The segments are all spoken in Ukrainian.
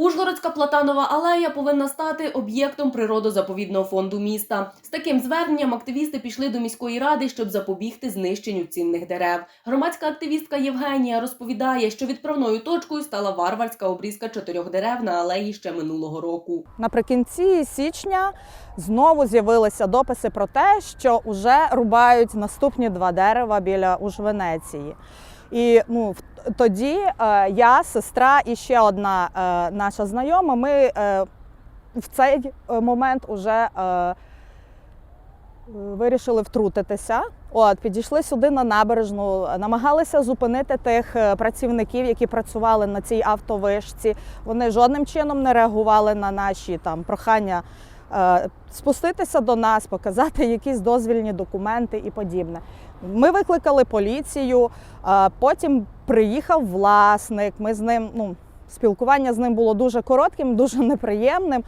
Ужгородська платанова алея повинна стати об'єктом природозаповідного фонду міста. З таким зверненням активісти пішли до міської ради, щоб запобігти знищенню цінних дерев. Громадська активістка Євгенія розповідає, що відправною точкою стала варварська обрізка чотирьох дерев на алеї ще минулого року. Наприкінці січня знову з'явилися дописи про те, що вже рубають наступні два дерева біля Ужвенеції. І ну, тоді е, я, сестра і ще одна е, наша знайома, ми е, в цей момент уже вирішили втрутитися. От, підійшли сюди на набережну, намагалися зупинити тих працівників, які працювали на цій автовишці. Вони жодним чином не реагували на наші там прохання спуститися до нас, показати якісь дозвільні документи і подібне. Ми викликали поліцію, е, потім приїхав власник. Ми з ним ну, спілкування з ним було дуже коротким, дуже неприємним.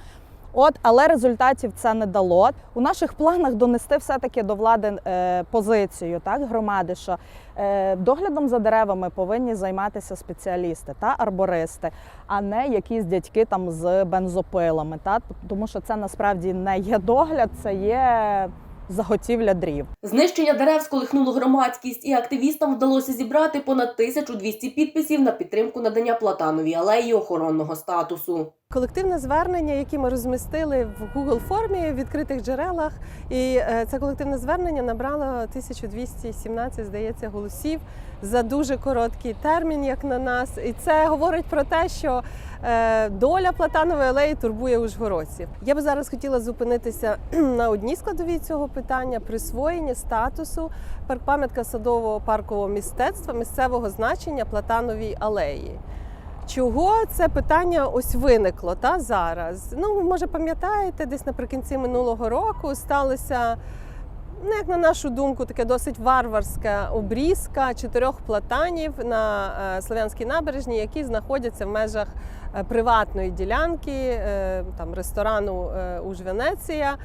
От, але результатів це не дало. У наших планах донести все-таки до влади е, позицію так, громади, що е, доглядом за деревами повинні займатися спеціалісти та арбористи, а не якісь дядьки там з бензопилами. Та? Тому що це насправді не є догляд, це є заготівля дрів. Знищення дерев сколихнуло громадськість, і активістам вдалося зібрати понад 1200 підписів на підтримку надання платановій алеї охоронного статусу. Колективне звернення, яке ми розмістили в Google формі в відкритих джерелах, і е, це колективне звернення набрало 1217, здається, голосів за дуже короткий термін, як на нас. І це говорить про те, що е, доля платанової алеї турбує ужгородців. Я би зараз хотіла зупинитися на одній складовій цього питання присвоєння статусу парк-пам'ятка садового паркового мистецтва місцевого значення платановій алеї. Чого це питання ось виникло та зараз? Ну, може, пам'ятаєте, десь наприкінці минулого року сталося, ну, як на нашу думку, таке досить варварська обрізка чотирьох платанів на е, Слов'янській набережній, які знаходяться в межах е, приватної ділянки, е, там ресторану Уж Венеція.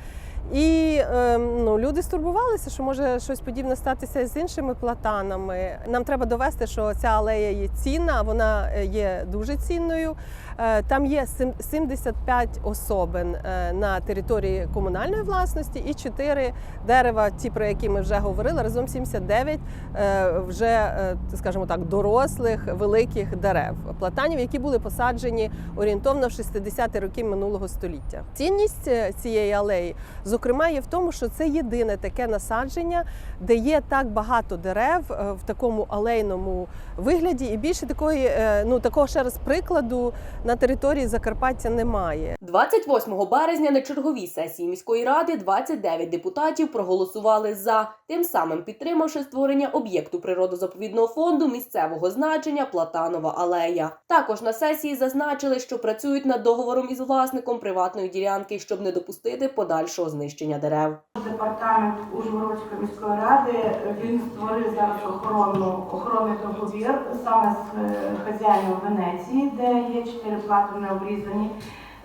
І е, ну, люди стурбувалися, що може щось подібне статися з іншими платанами. Нам треба довести, що ця алея є цінна, вона е, є дуже цінною. Е, Там є 75 особин е, на території комунальної власності і 4 дерева, ті, про які ми вже говорили, разом 79 е, вже, скажімо так, дорослих великих дерев платанів, які були посаджені орієнтовно в 60-ті роки минулого століття. Цінність цієї алеї, зокрема, є в тому, що це єдине таке насадження, де є так багато дерев е, в такому алейному вигляді, і більше такої, е, ну такого ще раз прикладу на території Закарпаття немає. 28 березня на черговій сесії міської ради 29 депутатів проголосували за, тим самим підтримавши створення об'єкту природозаповідного фонду місцевого значення Платанова алея. Також на сесії зазначили, що працюють над договором із власником приватної ділянки, щоб не допустити подальшого знищення дерев. Департамент Ужгородської міської ради він створив зараз охоронну охоронний договір саме з е, хазяїном Венеції, де є чотири платини обрізані,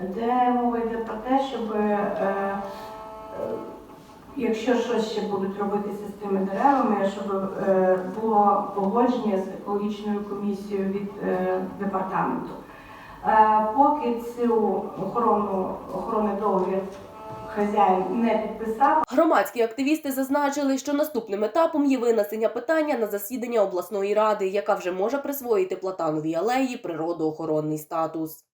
де мова йде про те, щоб е, е, якщо щось ще будуть робитися з тими деревами, щоб е, було погодження з екологічною комісією від е, департаменту. Поки цю охоронну охоронний договір хазяїн не підписав. Громадські активісти зазначили, що наступним етапом є винесення питання на засідання обласної ради, яка вже може присвоїти Платановій алеї природоохоронний статус.